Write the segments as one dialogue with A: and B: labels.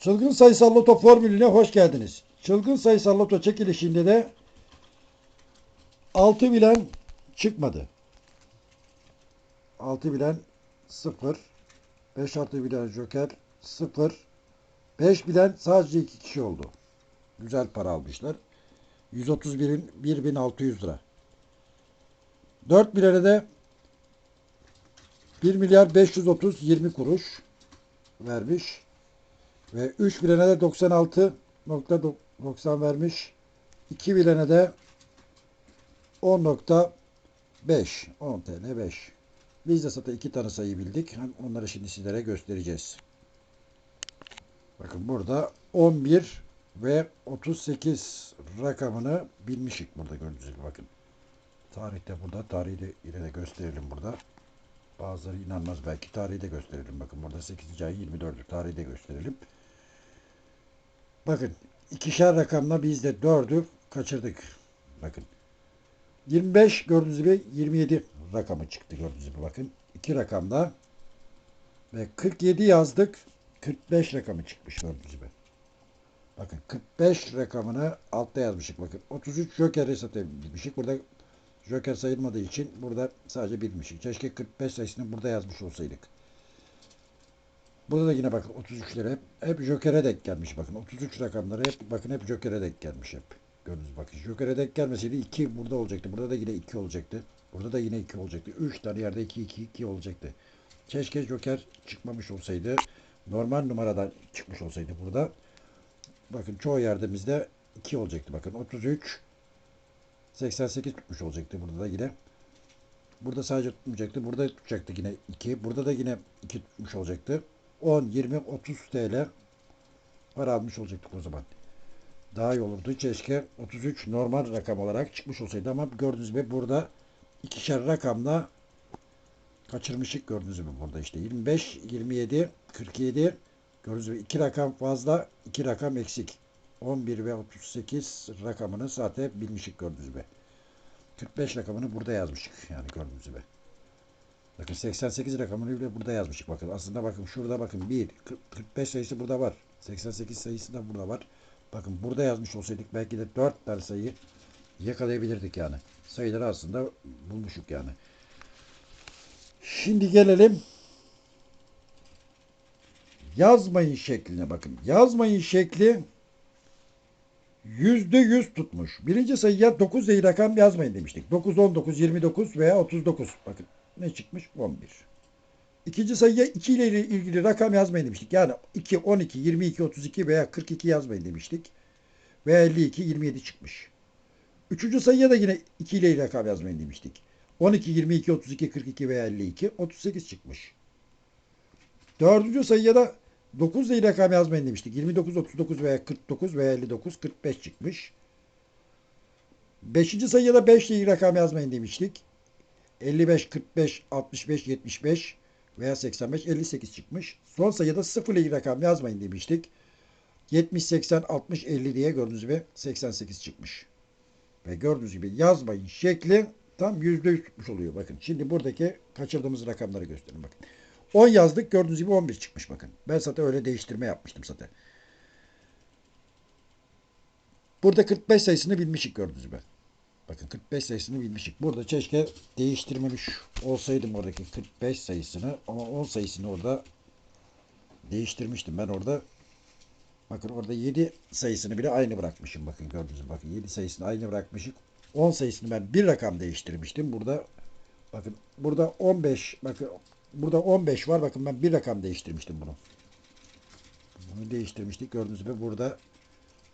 A: Çılgın sayısal loto formülüne hoş geldiniz. Çılgın sayısal loto çekilişinde de 6 bilen çıkmadı. 6 bilen 0. 5 artı bilen joker 0. 5 bilen sadece 2 kişi oldu. Güzel para almışlar. 131'in 1600 lira. 4 bilene de 1 milyar 530 20 kuruş vermiş. Ve 3 bilene de 96.90 vermiş. 2 bilene de 10.5 10 TL 5. Biz de zaten iki tane sayı bildik. Onları şimdi sizlere göstereceğiz. Bakın burada 11 ve 38 rakamını bilmişik burada gördüğünüz gibi bakın. Tarihte burada tarihi de yine de gösterelim burada. Bazıları inanmaz belki tarihi de gösterelim. Bakın burada 8. ay 24'ü tarihi de gösterelim. Bakın ikişer rakamla biz de 4'ü kaçırdık. Bakın 25 gördüğünüz gibi 27 rakamı çıktı gördüğünüz gibi bakın. iki rakamda ve 47 yazdık. 45 rakamı çıkmış gördüğünüz gibi. Bakın 45 rakamını altta yazmışık bakın. 33 Joker'i zaten bilmişik. Burada Joker sayılmadığı için burada sadece bilmişik. Keşke 45 sayısını burada yazmış olsaydık. Burada da yine bakın 33'lere hep, hep Joker'e denk gelmiş bakın. 33 rakamları hep bakın hep Joker'e denk gelmiş hep. Gördünüz bakın. Joker'e denk gelmeseydi 2 burada olacaktı. Burada da yine 2 olacaktı. Burada da yine 2 olacaktı. 3 tane yerde 2 2 2 olacaktı. Keşke Joker çıkmamış olsaydı. Normal numaradan çıkmış olsaydı burada. Bakın çoğu yerde bizde 2 olacaktı. Bakın 33 88 tutmuş olacaktı burada da yine. Burada sadece tutmayacaktı. Burada tutacaktı yine 2. Burada da yine 2 tutmuş olacaktı. 10, 20, 30 TL para almış olacaktık o zaman. Daha iyi olurdu. Keşke 33 normal rakam olarak çıkmış olsaydı ama gördüğünüz gibi burada ikişer rakamla kaçırmışık gördüğünüz gibi burada işte 25, 27, 47 gördüğünüz gibi iki rakam fazla, iki rakam eksik. 11 ve 38 rakamını zaten bilmişik gördüğünüz gibi. 45 rakamını burada yazmışık yani gördüğünüz gibi. Bakın 88 rakamını bile burada yazmışık bakın. Aslında bakın şurada bakın 1, 45 sayısı burada var. 88 sayısı da burada var. Bakın burada yazmış olsaydık belki de 4 tane sayı yakalayabilirdik yani. Sayıları aslında bulmuşuk yani. Şimdi gelelim yazmayın şekline bakın. Yazmayın şekli yüzde yüz tutmuş. Birinci sayıya 9 sayı rakam yazmayın demiştik. 9, 19, 29 veya 39. Bakın ne çıkmış? 11. İkinci sayıya 2 ile ilgili rakam yazmayın demiştik. Yani 2, 12, 22, 32 veya 42 yazmayın demiştik. Ve 52, 27 çıkmış. Üçüncü sayıya da yine 2 ile rakam yazmayın demiştik. 12, 22, 32, 42 veya 52, 38 çıkmış. Dördüncü sayıya da 9 ile rakam yazmayın demiştik. 29, 39 veya 49 veya 59, 45 çıkmış. Beşinci sayıya da 5 ile rakam yazmayın demiştik. 55, 45, 65, 75 veya 85, 58 çıkmış. Son sayıda 0 ile ilgili rakam yazmayın demiştik. 70, 80, 60, 50 diye gördüğünüz gibi 88 çıkmış. Ve gördüğünüz gibi yazmayın şekli tam %100 tutmuş oluyor. Bakın şimdi buradaki kaçırdığımız rakamları göstereyim bakın. 10 yazdık gördüğünüz gibi 11 çıkmış bakın. Ben zaten öyle değiştirme yapmıştım zaten. Burada 45 sayısını bilmişik gördüğünüz gibi. Bakın 45 sayısını bilmişik. Burada keşke değiştirmemiş olsaydım oradaki 45 sayısını ama 10 sayısını orada değiştirmiştim. Ben orada bakın orada 7 sayısını bile aynı bırakmışım. Bakın gördüğünüz gibi bakın 7 sayısını aynı bırakmışım. 10 sayısını ben bir rakam değiştirmiştim. Burada bakın burada 15 bakın burada 15 var. Bakın ben bir rakam değiştirmiştim bunu. Bunu değiştirmiştik. Gördüğünüz gibi burada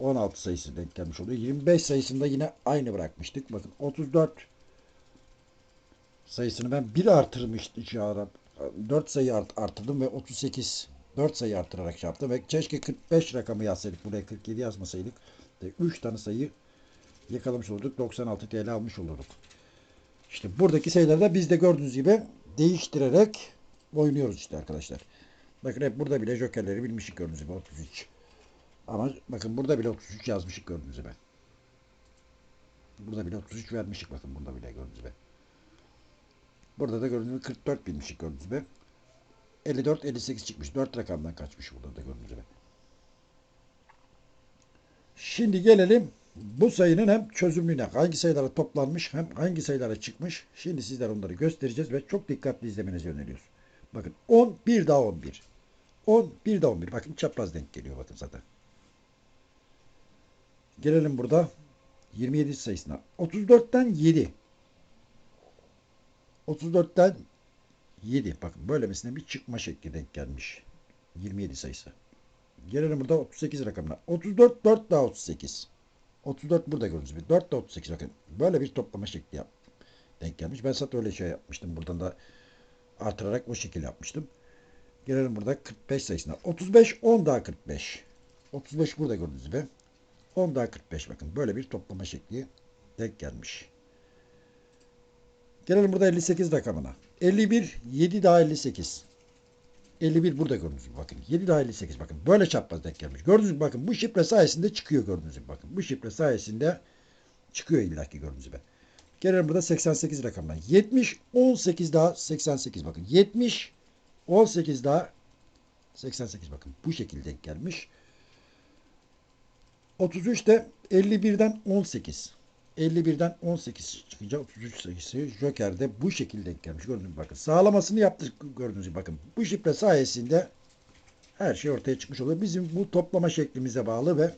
A: 16 sayısı denk gelmiş oluyor. 25 sayısında yine aynı bırakmıştık. Bakın 34 sayısını ben 1 artırmıştım. 4 sayı art, artırdım ve 38 4 sayı artırarak şey yaptım. Ve keşke 45 rakamı yazsaydık. Buraya 47 yazmasaydık. 3 tane sayı yakalamış olurduk. 96 TL almış olurduk. İşte buradaki sayıları da biz de gördüğünüz gibi değiştirerek oynuyoruz işte arkadaşlar. Bakın hep burada bile jokerleri bilmişik gördüğünüz gibi 33. Ama bakın burada bile 33 yazmışık gördüğünüz gibi. Burada bile 33 vermişik bakın burada bile gördüğünüz gibi. Burada da gördüğünüz gibi 44 bilmişik gördüğünüz gibi. 54 58 çıkmış. 4 rakamdan kaçmış burada da gördüğünüz gibi. Şimdi gelelim bu sayının hem çözümlüğüne hangi sayılara toplanmış hem hangi sayılara çıkmış. Şimdi sizler onları göstereceğiz ve çok dikkatli izlemenizi öneriyoruz. Bakın 10 bir daha 11. 10 bir daha 11. Bakın çapraz denk geliyor bakın zaten. Gelelim burada 27 sayısına. 34'ten 7. 34'ten 7. Bakın böylemesine bir çıkma şekli denk gelmiş. 27 sayısı. Gelelim burada 38 rakamına. 34 4 daha 38. 34 burada gördüğünüz gibi. 4 daha 38 bakın. Böyle bir toplama şekli yap. Denk gelmiş. Ben zaten öyle şey yapmıştım. Buradan da artırarak o şekil yapmıştım. Gelelim burada 45 sayısına. 35 10 daha 45. 35 burada gördüğünüz gibi. 10 daha 45 bakın. Böyle bir toplama şekli denk gelmiş. Gelelim burada 58 rakamına. 51 7 daha 58. 51 burada gördüğünüz gibi bakın. 7 daha 58 bakın. Böyle çapraz denk gelmiş. Gördüğünüz gibi bakın bu şifre sayesinde çıkıyor gördüğünüz gibi bakın. Bu şifre sayesinde çıkıyor illaki gördüğünüz gibi. Gelelim burada 88 rakamına. 70 18 daha 88 bakın. 70 18 daha 88 bakın. Bu şekilde denk gelmiş. 33 de 51'den 18. 51'den 18 çıkınca 33 sayısı Joker'de bu şekilde gelmiş. Gördüğünüz gibi bakın. Sağlamasını yaptık gördüğünüz gibi bakın. Bu şifre sayesinde her şey ortaya çıkmış oluyor. Bizim bu toplama şeklimize bağlı ve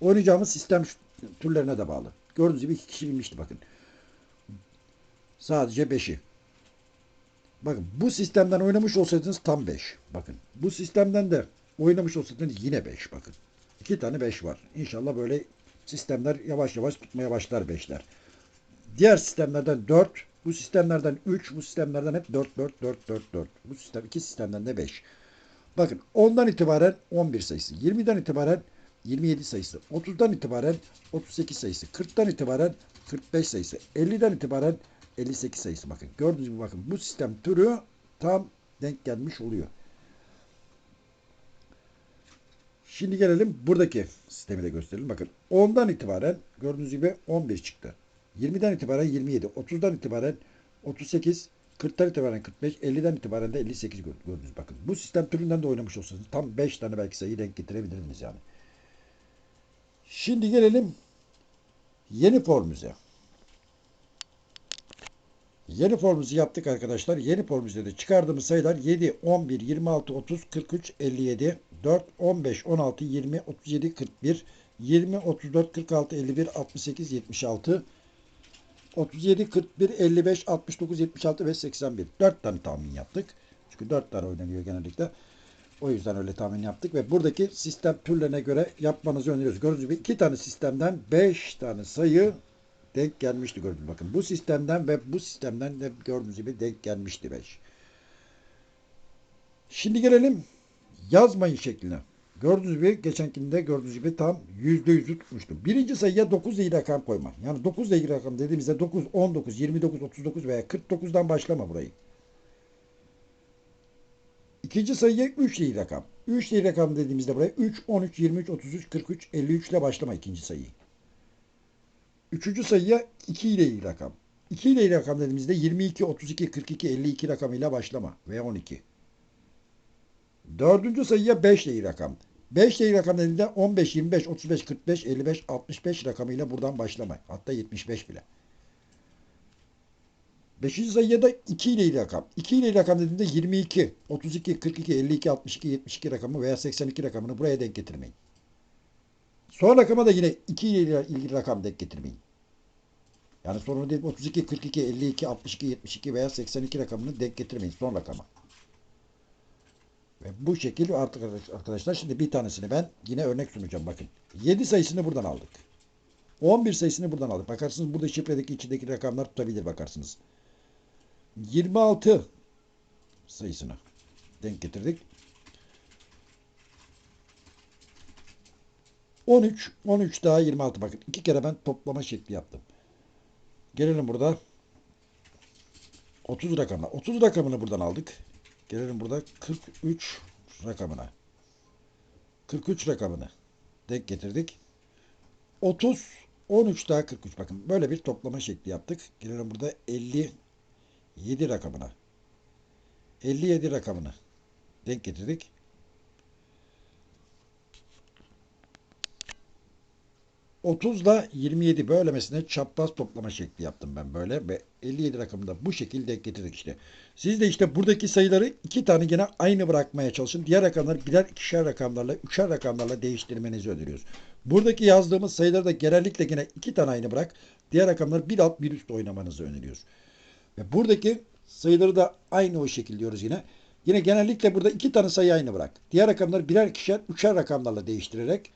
A: oynayacağımız sistem türlerine de bağlı. Gördüğünüz gibi iki kişi bilmişti bakın. Sadece 5'i. Bakın bu sistemden oynamış olsaydınız tam 5. Bakın bu sistemden de oynamış olsaydınız yine 5 bakın. İki tane 5 var. İnşallah böyle sistemler yavaş yavaş tutmaya başlar 5'ler. Diğer sistemlerden 4, bu sistemlerden 3, bu sistemlerden hep 4, 4, 4, 4, 4. Bu sistem iki sistemden de 5. Bakın 10'dan itibaren 11 sayısı, 20'den itibaren 27 sayısı, 30'dan itibaren 38 sayısı, 40'tan itibaren 45 sayısı, 50'den itibaren 58 sayısı bakın. Gördüğünüz gibi bakın bu sistem türü tam denk gelmiş oluyor. Şimdi gelelim buradaki sistemi de gösterelim. Bakın 10'dan itibaren gördüğünüz gibi 11 çıktı. 20'den itibaren 27, 30'dan itibaren 38, 40'tan itibaren 45, 50'den itibaren de 58 gördünüz. Bakın bu sistem türünden de oynamış olsanız tam 5 tane belki sayıyı denk getirebilirdiniz yani. Şimdi gelelim yeni formüze. Yeni formumuzu yaptık arkadaşlar. Yeni formümüzde de çıkardığımız sayılar 7, 11, 26, 30, 43, 57, 4, 15, 16, 20, 37, 41, 20, 34, 46, 51, 68, 76, 37, 41, 55, 69, 76 ve 81. 4 tane tahmin yaptık. Çünkü 4 tane oynanıyor genellikle. O yüzden öyle tahmin yaptık ve buradaki sistem türlerine göre yapmanızı öneriyoruz. Gördüğünüz gibi 2 tane sistemden 5 tane sayı denk gelmişti gördüğünüz bakın. Bu sistemden ve bu sistemden de gördüğünüz gibi denk gelmişti 5. Şimdi gelelim yazmayın şekline. Gördüğünüz gibi geçenkinde gördüğünüz gibi tam %100'ü tutmuştu. Birinci sayıya 9 ile rakam koyma. Yani 9 ile rakam dediğimizde 9, 19, 29, 39 veya 49'dan başlama burayı. İkinci sayıya 3 ile rakam. 3 ile rakam dediğimizde buraya 3, 13, 23, 33, 43, 53 ile başlama ikinci sayıyı. Üçüncü sayıya 2 ile rakam. 2 ile rakam dediğimizde 22, 32, 42, 52 rakamıyla başlama veya 12. Dördüncü sayıya 5 ile ilgili rakam. 5 ile ilgili rakam dediğimizde 15, 25, 35, 45, 55, 65 rakamıyla buradan başlama. Hatta 75 bile. Beşinci sayıya da 2 ile ilgili rakam. 2 ile ilgili rakam dediğimde 22, 32, 42, 52, 62, 72 rakamı veya 82 rakamını buraya denk getirmeyin. Son rakama da yine 2 ile ilgili rakam denk getirmeyin. Yani sorunu değil 32, 42, 52, 62, 72 veya 82 rakamını denk getirmeyin son rakama. Ve bu şekilde artık arkadaşlar şimdi bir tanesini ben yine örnek sunacağım bakın. 7 sayısını buradan aldık. 11 sayısını buradan aldık. Bakarsınız burada şifredeki içindeki rakamlar tutabilir bakarsınız. 26 sayısını denk getirdik. 13, 13 daha 26 bakın. iki kere ben toplama şekli yaptım. Gelelim burada 30 rakamına. 30 rakamını buradan aldık. Gelelim burada 43 rakamına. 43 rakamını denk getirdik. 30, 13 daha 43. Bakın böyle bir toplama şekli yaptık. Gelelim burada 57 rakamına. 57 rakamını denk getirdik. 30 ile 27 böylemesine çapraz toplama şekli yaptım ben böyle ve 57 rakamını da bu şekilde getirdik işte. Siz de işte buradaki sayıları iki tane gene aynı bırakmaya çalışın. Diğer rakamları birer ikişer rakamlarla, üçer rakamlarla değiştirmenizi öneriyoruz. Buradaki yazdığımız sayıları da genellikle gene iki tane aynı bırak. Diğer rakamları bir alt bir üst oynamanızı öneriyoruz. Ve buradaki sayıları da aynı o şekilde diyoruz yine. Yine genellikle burada iki tane sayı aynı bırak. Diğer rakamları birer ikişer, üçer rakamlarla değiştirerek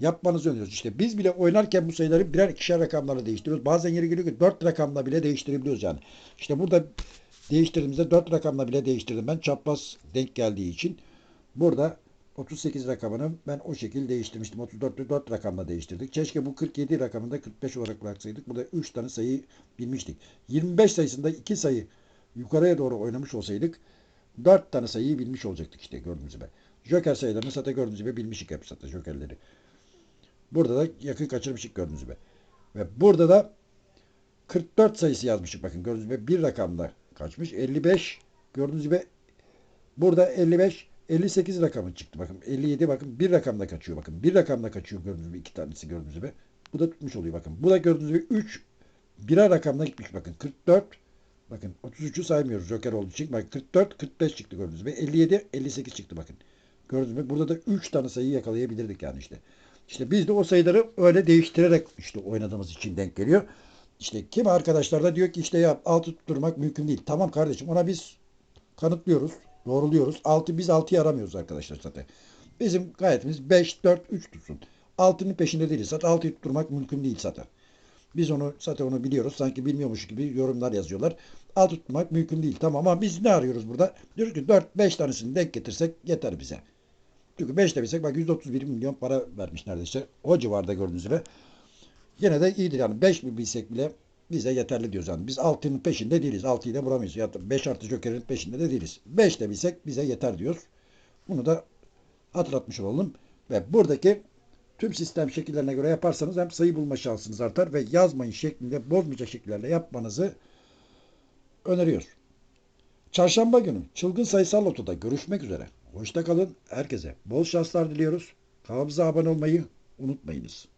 A: yapmanızı öneriyoruz. İşte biz bile oynarken bu sayıları birer ikişer rakamlarla değiştiriyoruz. Bazen yeri geliyor ki dört rakamla bile değiştirebiliyoruz yani. İşte burada değiştirdiğimizde dört rakamla bile değiştirdim ben. Çapraz denk geldiği için. Burada 38 rakamını ben o şekilde değiştirmiştim. 34'lü 4 rakamla değiştirdik. Keşke bu 47 rakamını da 45 olarak bıraksaydık. Burada 3 tane sayı bilmiştik. 25 sayısında 2 sayı yukarıya doğru oynamış olsaydık 4 tane sayıyı bilmiş olacaktık işte gördüğünüz gibi. Joker sayılarını zaten gördüğünüz gibi bilmişik hep zaten jokerleri. Burada da yakın kaçırmışık gördüğünüz gibi. Ve burada da 44 sayısı yazmışık bakın gördüğünüz gibi bir rakamda kaçmış. 55 gördüğünüz gibi burada 55 58 rakamı çıktı bakın. 57 bakın bir rakamda kaçıyor bakın. Bir rakamda kaçıyor gördüğünüz gibi iki tanesi gördüğünüz gibi. Bu da tutmuş oluyor bakın. Bu da gördüğünüz gibi 3 birer rakamda gitmiş bakın. 44 bakın 33'ü saymıyoruz Joker olduğu için. Bakın 44 45 çıktı gördüğünüz gibi. 57 58 çıktı bakın. Gördüğünüz gibi burada da 3 tane sayı yakalayabilirdik yani işte. İşte biz de o sayıları öyle değiştirerek işte oynadığımız için denk geliyor. İşte kim arkadaşlar da diyor ki işte ya altı tutturmak mümkün değil. Tamam kardeşim ona biz kanıtlıyoruz, doğruluyoruz. Altı biz altıyı aramıyoruz arkadaşlar zaten. Bizim gayetimiz 5, 4, 3 tutsun. Altının peşinde değiliz. Zaten altıyı tutturmak mümkün değil zaten. Biz onu zaten onu biliyoruz. Sanki bilmiyormuş gibi yorumlar yazıyorlar. Altı tutmak mümkün değil. Tamam ama biz ne arıyoruz burada? Diyoruz ki 4-5 tanesini denk getirsek yeter bize. Çünkü 5 de bilsek bak 131 milyon para vermiş neredeyse. O civarda gördüğünüz gibi. Yine de iyidir yani 5 mi bilsek bile bize yeterli diyoruz yani. Biz 6'nın peşinde değiliz. 6'yı da bulamayız. Ya da 5 artı jokerin peşinde de değiliz. 5 de bilsek bize yeter diyoruz. Bunu da hatırlatmış olalım. Ve buradaki tüm sistem şekillerine göre yaparsanız hem sayı bulma şansınız artar ve yazmayın şeklinde bozmayacak şekillerle yapmanızı öneriyoruz. Çarşamba günü çılgın sayısal lotoda görüşmek üzere. Hoşça kalın. Herkese bol şanslar diliyoruz. Kanalımıza abone olmayı unutmayınız.